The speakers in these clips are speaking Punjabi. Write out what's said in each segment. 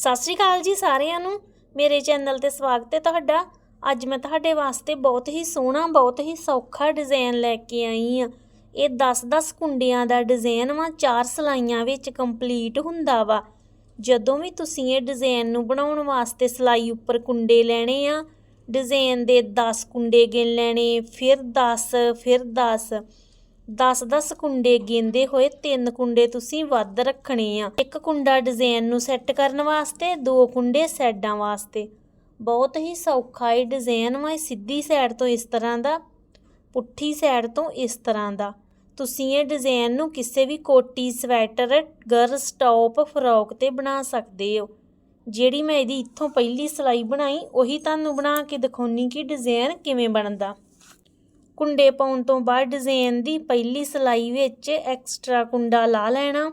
ਸਤਿ ਸ਼੍ਰੀ ਅਕਾਲ ਜੀ ਸਾਰਿਆਂ ਨੂੰ। ਮੇਰੇ ਚੈਨਲ ਤੇ ਸਵਾਗਤ ਹੈ ਤੁਹਾਡਾ। ਅੱਜ ਮੈਂ ਤੁਹਾਡੇ ਵਾਸਤੇ ਬਹੁਤ ਹੀ ਸੋਹਣਾ, ਬਹੁਤ ਹੀ ਸੌਖਾ ਡਿਜ਼ਾਈਨ ਲੈ ਕੇ ਆਈ ਆ ਇਹ 10-10 ਕੁੰਡਿਆਂ ਦਾ ਡਿਜ਼ਾਈਨ ਵਾ, ਚਾਰ ਸਲਾਈਆਂ ਵਿੱਚ ਕੰਪਲੀਟ ਹੁੰਦਾ ਵਾ। ਜਦੋਂ ਵੀ ਤੁਸੀਂ ਇਹ ਡਿਜ਼ਾਈਨ ਨੂੰ ਬਣਾਉਣ ਵਾਸਤੇ ਸਲਾਈ ਉੱਪਰ ਕੁੰਡੇ ਲੈਣੇ ਆ ਡਿਜ਼ਾਈਨ ਦੇ 10 ਕੁੰਡੇ ਗਿਣ ਲੈਣੇ, ਫਿਰ 10 ਫਿਰ 10 10-10 ਕੁੰਡੇ ਗੇਂਦੇ ਹੋਏ, ਤਿੰਨ ਕੁੰਡੇ ਤੁਸੀਂ ਵੱਧ ਰੱਖਣੇ ਆ। ਇੱਕ ਕੁੰਡਾ ਡਿਜ਼ਾਈਨ ਨੂੰ ਸੈੱਟ ਕਰਨ ਵਾਸਤੇ, ਦੋ ਕੁੰਡੇ ਸਾਈਡਾਂ ਵਾਸਤੇ। ਬਹੁਤ ਹੀ ਸੌਖਾ ਇਹ ਡਿਜ਼ਾਈਨ ਵਾ, ਇਹ ਸਿੱਧੀ ਸਾਈਡ ਤੋਂ ਇਸ ਤਰ੍ਹਾਂ ਦਾ, ਪੁੱਠੀ ਸਾਈਡ ਤੋਂ ਇਸ ਤਰ੍ਹਾਂ ਦਾ। ਤੁਸੀਂ ਇਹ ਡਿਜ਼ਾਈਨ ਨੂੰ ਕਿਸੇ ਵੀ ਕੋਟੀ, ਸਵੈਟਰ ਗਰਲਸ ਟੌਪ ਫਰੋਕ ਤੇ ਬਣਾ ਸਕਦੇ ਹੋ। ਜਿਹੜੀ ਮੈਂ ਇਹਦੀ ਇੱਥੋਂ ਪਹਿਲੀ ਸਲਾਈ ਬਣਾਈ, ਉਹੀ ਤੁਹਾਨੂੰ ਬਣਾ ਕੇ ਦਿਖਾਉਣੀ ਕਿ ਡਿਜ਼ਾਈਨ ਕਿਵੇਂ ਬਣਦਾ। ਕੁੰਡੇ ਪਾਉਣ ਤੋਂ ਬਾਅਦ ਡਿਜ਼ਾਈਨ ਦੀ ਪਹਿਲੀ ਸਲਾਈ ਵਿੱਚ ਐਕਸਟਰਾ ਕੁੰਡਾ ਲਾ ਲੈਣਾ।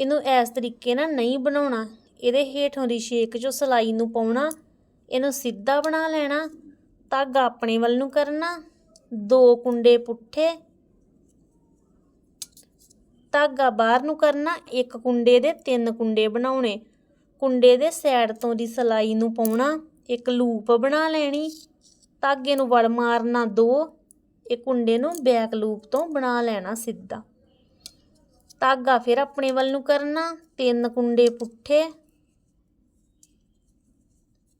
ਇਹਨੂੰ ਇਸ ਤਰੀਕੇ ਨਾਲ ਨਹੀਂ ਬਣਾਉਣਾ। ਇਹਦੇ ਹੇਠੋਂ ਦੀ ਛੇਕ ਚੋਂ ਸਲਾਈ ਨੂੰ ਪਾਉਣਾ। ਇਹਨੂੰ ਸਿੱਧਾ ਬਣਾ ਲੈਣਾ। ਧਾਗਾ ਆਪਣੇ ਵੱਲ ਨੂੰ ਕਰਨਾ। ਦੋ ਕੁੰਡੇ ਪੁੱਠੇ। ਧਾਗਾ ਬਾਹਰ ਨੂੰ ਕਰਨਾ। ਇੱਕ ਕੁੰਡੇ ਦੇ ਤਿੰਨ ਕੁੰਡੇ ਬਣਾਉਣੇ। ਕੁੰਡੇ ਦੇ ਸਾਈਡ ਤੋਂ ਦੀ ਸਲਾਈ ਨੂੰ ਪਾਉਣਾ। ਇੱਕ ਲੂਪ ਬਣਾ ਲੈਣੀ। ਧਾਗੇ ਨੂੰ ਵੜ ਮਾਰਨਾ ਦੋ। ਇਹ ਕੁੰਡੇ ਨੂੰ ਬੈਕ ਲੂਪ ਤੋਂ ਬਣਾ ਲੈਣਾ ਸਿੱਧਾ। ਧਾਗਾ ਫਿਰ ਆਪਣੇ ਵੱਲ ਨੂੰ ਕਰਨਾ, ਤਿੰਨ ਕੁੰਡੇ ਪੁੱਠੇ।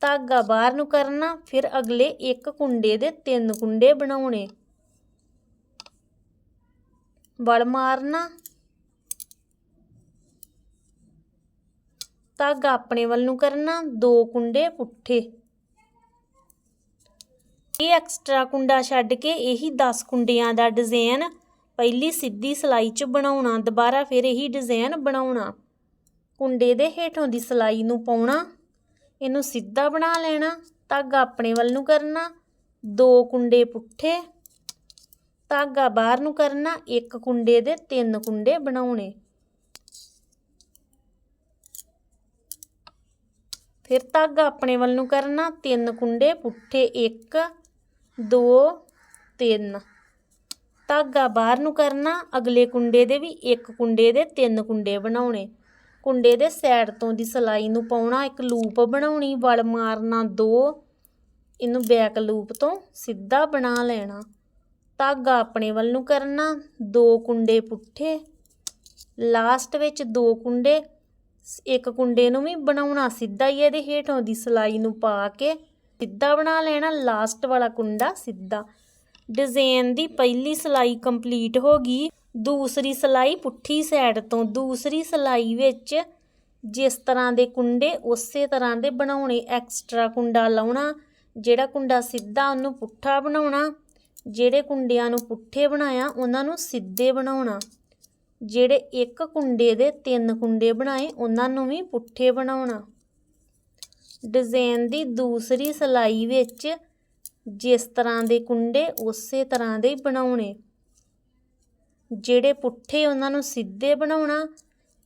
ਧਾਗਾ ਬਾਹਰ ਨੂੰ ਕਰਨਾ, ਫਿਰ ਅਗਲੇ ਇੱਕ ਕੁੰਡੇ ਦੇ ਤਿੰਨ ਕੁੰਡੇ ਬਣਾਉਣੇ। ਵਲ ਮਾਰਨਾ। ਧਾਗਾ ਆਪਣੇ ਵੱਲ ਨੂੰ ਕਰਨਾ, ਦੋ ਕੁੰਡੇ ਪੁੱਠੇ। ਇਹ ਐਕਸਟਰਾ ਕੁੰਡਾ ਛੱਡ ਕੇ ਇਹੀ 10 ਕੁੰਡਿਆਂ ਦਾ ਡਿਜ਼ਾਈਨ ਪਹਿਲੀ ਸਿੱਧੀ ਸਲਾਈ 'ਚ ਬਣਾਉਣਾ, ਦੁਬਾਰਾ ਫਿਰ ਇਹੀ ਡਿਜ਼ਾਈਨ ਬਣਾਉਣਾ। ਕੁੰਡੇ ਦੇ ਹੇਠੋਂ ਦੀ ਸਲਾਈ ਨੂੰ ਪਾਉਣਾ, ਇਹਨੂੰ ਸਿੱਧਾ ਬਣਾ ਲੈਣਾ, ਧਾਗਾ ਆਪਣੇ ਵੱਲ ਨੂੰ ਕਰਨਾ, ਦੋ ਕੁੰਡੇ ਪੁੱਠੇ, ਧਾਗਾ ਬਾਹਰ ਨੂੰ ਕਰਨਾ, ਇੱਕ ਕੁੰਡੇ ਦੇ ਤਿੰਨ ਕੁੰਡੇ ਬਣਾਉਣੇ। ਫਿਰ ਧਾਗਾ ਆਪਣੇ ਵੱਲ ਨੂੰ ਕਰਨਾ, ਤਿੰਨ ਕੁੰਡੇ ਪੁੱਠੇ, ਇੱਕ ਦੋ, ਤਿੰਨ। ਧਾਗਾ ਬਾਹਰ ਨੂੰ ਕਰਨਾ, ਅਗਲੇ ਕੁੰਡੇ ਦੇ ਵੀ ਇੱਕ ਕੁੰਡੇ ਦੇ ਤਿੰਨ ਕੁੰਡੇ ਬਣਾਉਣੇ। ਕੁੰਡੇ ਦੇ ਸਾਈਡ ਤੋਂ ਦੀ ਸਲਾਈ ਨੂੰ ਪਾਉਣਾ, ਇੱਕ ਲੂਪ ਬਣਾਉਣੀ, ਵਲ ਮਾਰਨਾ ਦੋ, ਇਹਨੂੰ ਬੈਕ ਲੂਪ ਤੋਂ ਸਿੱਧਾ ਬਣਾ ਲੈਣਾ। ਧਾਗਾ ਆਪਣੇ ਵੱਲ ਨੂੰ ਕਰਨਾ, ਦੋ ਕੁੰਡੇ ਪੁੱਠੇ। ਲਾਸਟ ਵਿੱਚ ਦੋ ਕੁੰਡੇ, ਇੱਕ ਕੁੰਡੇ ਨੂੰ ਵੀ ਬਣਾਉਣਾ, ਸਿੱਧਾ ਹੀ ਇਹਦੇ ਹੇਠੋਂ ਦੀ ਸਲਾਈ ਨੂੰ ਪਾ ਕੇ ਸਿੱਧਾ ਬਣਾ ਲੈਣਾ ਲਾਸਟ ਵਾਲਾ ਕੁੰਡਾ ਸਿੱਧਾ। ਡਿਜ਼ਾਈਨ ਦੀ ਪਹਿਲੀ ਸਲਾਈ ਕੰਪਲੀਟ ਹੋ ਗਈ। ਦੂਸਰੀ ਸਲਾਈ ਪੁੱਠੀ ਸਾਈਡ ਤੋਂ, ਦੂਸਰੀ ਸਲਾਈ ਵਿੱਚ ਜਿਸ ਤਰ੍ਹਾਂ ਦੇ ਕੁੰਡੇ, ਉਸੇ ਤਰ੍ਹਾਂ ਦੇ ਬਣਾਉਣੇ। ਐਕਸਟਰਾ ਕੁੰਡਾ ਲਾਉਣਾ, ਜਿਹੜਾ ਕੁੰਡਾ ਸਿੱਧਾ ਉਹਨੂੰ ਪੁੱਠਾ ਬਣਾਉਣਾ, ਜਿਹੜੇ ਕੁੰਡਿਆਂ ਨੂੰ ਪੁੱਠੇ ਬਣਾਇਆ, ਉਹਨਾਂ ਨੂੰ ਸਿੱਧੇ ਬਣਾਉਣਾ। ਜਿਹੜੇ ਇੱਕ ਕੁੰਡੇ ਦੇ ਤਿੰਨ ਕੁੰਡੇ ਬਣਾਏ, ਉਹਨਾਂ ਨੂੰ ਵੀ ਪੁੱਠੇ ਬਣਾਉਣਾ। ਡਿਜ਼ਾਈਨ ਦੀ ਦੂਸਰੀ ਸਲਾਈ ਵਿੱਚ ਜਿਸ ਤਰ੍ਹਾਂ ਦੇ ਕੁੰਡੇ, ਉਸੇ ਤਰ੍ਹਾਂ ਦੇ ਬਣਾਉਣੇ। ਜਿਹੜੇ ਪੁੱਠੇ ਉਹਨਾਂ ਨੂੰ ਸਿੱਧੇ ਬਣਾਉਣਾ,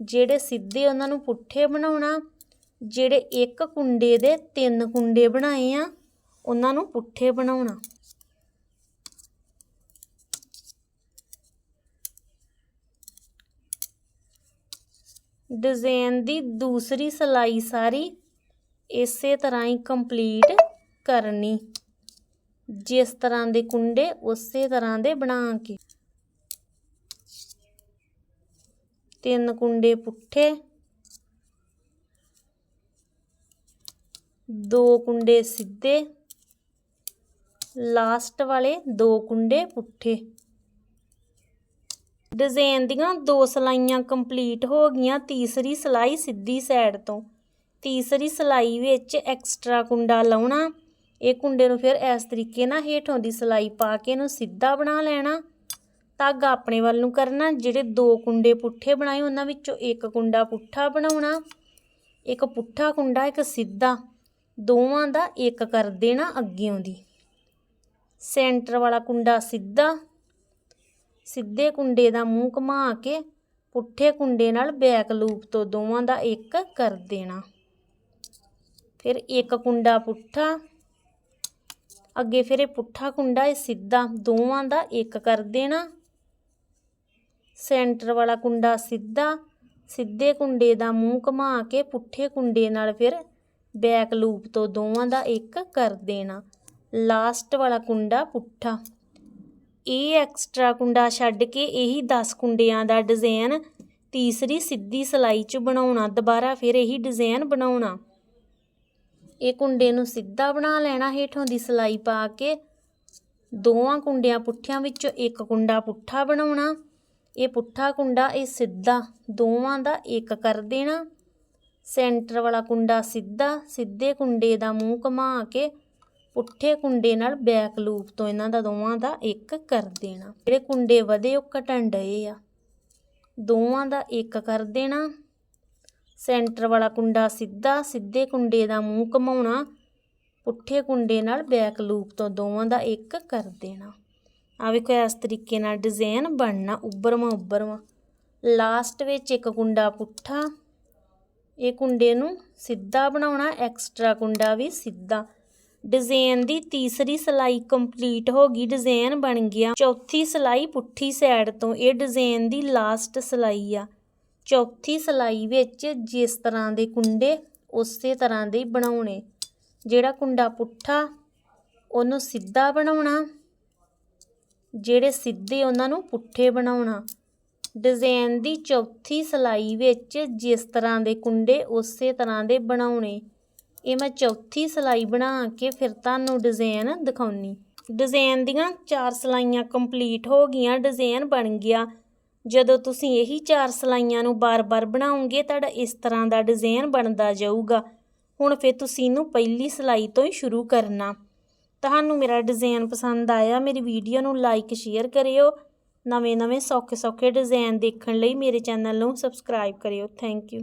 ਜਿਹੜੇ ਸਿੱਧੇ ਉਹਨਾਂ ਨੂੰ ਪੁੱਠੇ ਬਣਾਉਣਾ, ਜਿਹੜੇ ਇੱਕ ਕੁੰਡੇ ਦੇ ਤਿੰਨ ਕੁੰਡੇ ਬਣਾਏ ਆ, ਉਹਨਾਂ ਨੂੰ ਪੁੱਠੇ ਬਣਾਉਣਾ। ਡਿਜ਼ਾਈਨ ਦੀ ਦੂਸਰੀ ਸਲਾਈ ਸਾਰੀ ਇਸੇ ਤਰ੍ਹਾਂ ਹੀ ਕੰਪਲੀਟ ਕਰਨੀ। ਜਿਸ ਤਰ੍ਹਾਂ ਦੇ ਕੁੰਡੇ, ਉਸੇ ਤਰ੍ਹਾਂ ਦੇ ਬਣਾ ਕੇ। ਤਿੰਨ ਕੁੰਡੇ ਪੁੱਠੇ। ਦੋ ਕੁੰਡੇ ਸਿੱਧੇ। ਲਾਸਟ ਵਾਲੇ ਦੋ ਕੁੰਡੇ ਪੁੱਠੇ। ਡਿਜ਼ਾਈਨ ਦੀਆਂ ਦੋ ਸਲਾਈਆਂ ਕੰਪਲੀਟ ਹੋ ਗਈਆਂ, ਤੀਸਰੀ ਸਲਾਈ ਸਿੱਧੀ ਸਾਈਡ ਤੋਂ। ਤੀਸਰੀ ਸਲਾਈ ਵਿੱਚ ਐਕਸਟਰਾ ਕੁੰਡਾ ਲਾਉਣਾ। ਇਹ ਕੁੰਡੇ ਨੂੰ ਫਿਰ ਇਸ ਤਰੀਕੇ ਨਾਲ ਹੇਠੋਂ ਦੀ ਸਲਾਈ ਪਾ ਕੇ ਇਹਨੂੰ ਸਿੱਧਾ ਬਣਾ ਲੈਣਾ। ਧਾਗਾ ਆਪਣੇ ਵੱਲ ਨੂੰ ਕਰਨਾ, ਜਿਹੜੇ ਦੋ ਕੁੰਡੇ ਪੁੱਠੇ ਬਣਾਏ, ਉਹਨਾਂ ਵਿੱਚੋਂ ਇੱਕ ਕੁੰਡਾ ਪੁੱਠਾ ਬਣਾਉਣਾ, ਇੱਕ ਪੁੱਠਾ ਕੁੰਡਾ, ਇੱਕ ਸਿੱਧਾ। ਦੋਵਾਂ ਦਾ ਇੱਕ ਕਰ ਦੇਣਾ ਅੱਗਿਓਂ ਦੀ। ਸੈਂਟਰ ਵਾਲਾ ਕੁੰਡਾ ਸਿੱਧਾ। ਸਿੱਧੇ ਕੁੰਡੇ ਦਾ ਮੂੰਹ ਘੁਮਾ ਕੇ ਪੁੱਠੇ ਕੁੰਡੇ ਨਾਲ ਬੈਕ ਲੂਪ ਤੋਂ ਦੋਵਾਂ ਦਾ ਇੱਕ ਕਰ ਦੇਣਾ। ਫਿਰ ਇੱਕ ਕੁੰਡਾ ਪੁੱਠਾ, ਅੱਗੇ ਫਿਰ ਇਹ ਪੁੱਠਾ ਕੁੰਡਾ, ਇਹ ਸਿੱਧਾ, ਦੋਵਾਂ ਦਾ ਇੱਕ ਕਰ ਦੇਣਾ। ਸੈਂਟਰ ਵਾਲਾ ਕੁੰਡਾ ਸਿੱਧਾ, ਸਿੱਧੇ ਕੁੰਡੇ ਦਾ ਮੂੰਹ ਘੁਮਾ ਕੇ ਪੁੱਠੇ ਕੁੰਡੇ ਨਾਲ ਫਿਰ ਬੈਕ ਲੂਪ ਤੋਂ ਦੋਵਾਂ ਦਾ ਇੱਕ ਕਰ ਦੇਣਾ। ਲਾਸਟ ਵਾਲਾ ਕੁੰਡਾ ਪੁੱਠਾ। ਇਹ ਐਕਸਟਰਾ ਕੁੰਡਾ ਛੱਡ ਕੇ ਇਹੀ 10 ਕੁੰਡਿਆਂ ਦਾ ਡਿਜ਼ਾਈਨ ਤੀਸਰੀ ਸਿੱਧੀ ਸਲਾਈ 'ਚ ਬਣਾਉਣਾ, ਦੁਬਾਰਾ ਫਿਰ ਇਹੀ ਡਿਜ਼ਾਈਨ ਬਣਾਉਣਾ। ਇਹ ਕੁੰਡੇ ਨੂੰ ਸਿੱਧਾ ਬਣਾ ਲੈਣਾ ਹੇਠੋਂ ਦੀ ਸਲਾਈ ਪਾ ਕੇ। ਦੋਵਾਂ ਕੁੰਡਿਆਂ ਪੁੱਠਿਆਂ ਵਿੱਚੋਂ ਇੱਕ ਕੁੰਡਾ ਪੁੱਠਾ ਬਣਾਉਣਾ। ਇਹ ਪੁੱਠਾ ਕੁੰਡਾ ਇਹ ਸਿੱਧਾ, ਦੋਵਾਂ ਦਾ ਇੱਕ ਕਰ ਦੇਣਾ। ਸੈਂਟਰ ਵਾਲਾ ਕੁੰਡਾ ਸਿੱਧਾ, ਸਿੱਧੇ ਕੁੰਡੇ ਦਾ ਮੂੰਹ ਘੁਮਾ ਕੇ ਪੁੱਠੇ ਕੁੰਡੇ ਨਾਲ ਬੈਕ ਲੂਪ ਤੋਂ ਇਹਨਾਂ ਦਾ ਦੋਵਾਂ ਦਾ ਇੱਕ ਕਰ ਦੇਣਾ। ਜਿਹੜੇ ਕੁੰਡੇ ਵਧੇ ਉਹ ਘਟਣ ਡਏ ਆ। ਦੋਵਾਂ ਦਾ ਇੱਕ ਕਰ ਦੇਣਾ। ਸੈਂਟਰ ਵਾਲਾ ਕੁੰਡਾ ਸਿੱਧਾ, ਸਿੱਧੇ ਕੁੰਡੇ ਦਾ ਮੂੰਹ ਘਮਾਉਣਾ, ਪੁੱਠੇ ਕੁੰਡੇ ਨਾਲ ਬੈਕ ਲੂਪ ਤੋਂ ਦੋਵਾਂ ਦਾ ਇੱਕ ਕਰ ਦੇਣਾ। ਆ ਵੇਖੋ, ਇਸ ਤਰੀਕੇ ਨਾਲ ਡਿਜ਼ਾਈਨ ਬਣਨਾ, ਉੱਭਰਵਾਂ ਉੱਭਰਵਾਂ। ਲਾਸਟ ਵਿੱਚ ਇੱਕ ਕੁੰਡਾ ਪੁੱਠਾ, ਇਹ ਕੁੰਡੇ ਨੂੰ ਸਿੱਧਾ ਬਣਾਉਣਾ ਐਕਸਟਰਾ ਕੁੰਡਾ ਵੀ ਸਿੱਧਾ। ਡਿਜ਼ਾਈਨ ਦੀ ਤੀਸਰੀ ਸਲਾਈ ਕੰਪਲੀਟ ਹੋ ਗਈ ਡਿਜ਼ਾਈਨ ਬਣ ਗਿਆ। ਚੌਥੀ ਸਲਾਈ ਪੁੱਠੀ ਸਾਈਡ ਤੋਂ, ਇਹ ਡਿਜ਼ਾਈਨ ਦੀ ਲਾਸਟ ਸਲਾਈ ਆ। ਚੌਥੀ ਸਲਾਈ ਵਿੱਚ ਜਿਸ ਤਰ੍ਹਾਂ ਦੇ ਕੁੰਡੇ, ਉਸੇ ਤਰ੍ਹਾਂ ਦੇ ਬਣਾਉਣੇ। ਜਿਹੜਾ ਕੁੰਡਾ ਪੁੱਠਾ, ਉਹਨੂੰ ਸਿੱਧਾ ਬਣਾਉਣਾ। ਜਿਹੜੇ ਸਿੱਧੇ, ਉਹਨਾਂ ਨੂੰ ਪੁੱਠੇ ਬਣਾਉਣਾ। ਡਿਜ਼ਾਈਨ ਦੀ ਚੌਥੀ ਸਲਾਈ ਵਿੱਚ ਜਿਸ ਤਰ੍ਹਾਂ ਦੇ ਕੁੰਡੇ, ਉਸੇ ਤਰ੍ਹਾਂ ਦੇ ਬਣਾਉਣੇ। ਇਹ ਮੈਂ ਚੌਥੀ ਸਲਾਈ ਬਣਾ ਕੇ ਫਿਰ ਤੁਹਾਨੂੰ ਡਿਜ਼ਾਈਨ ਦਿਖਾਉਣੀ। ਡਿਜ਼ਾਈਨ ਦੀਆਂ ਚਾਰ ਸਲਾਈਆਂ ਕੰਪਲੀਟ ਹੋ ਗਈਆਂ, ਡਿਜ਼ਾਈਨ ਬਣ ਗਿਆ। ਜਦੋਂ ਤੁਸੀਂ ਇਹੀ ਚਾਰ ਸਲਾਈਆਂ ਨੂੰ ਬਾਰ-ਬਾਰ ਬਣਾਉਂਗੇ, ਤੁਹਾਡਾ ਇਸ ਤਰ੍ਹਾਂ ਦਾ ਡਿਜ਼ਾਈਨ ਬਣਦਾ ਜਾਊਗਾ। ਹੁਣ ਫਿਰ ਤੁਸੀਂ ਇਹਨੂੰ ਪਹਿਲੀ ਸਲਾਈ ਤੋਂ ਹੀ ਸ਼ੁਰੂ ਕਰਨਾ। ਤੁਹਾਨੂੰ ਮੇਰਾ ਡਿਜ਼ਾਈਨ ਪਸੰਦ ਆਇਆ, ਮੇਰੀ ਵੀਡੀਓ ਨੂੰ ਲਾਈਕ, ਸ਼ੇਅਰ ਕਰਿਓ। ਨਵੇਂ-ਨਵੇਂ ਸੌਖੇ-ਸੌਖੇ ਡਿਜ਼ਾਈਨ ਦੇਖਣ ਲਈ ਮੇਰੇ ਚੈਨਲ ਨੂੰ ਸਬਸਕ੍ਰਾਈਬ ਕਰਿਓ। Thank you.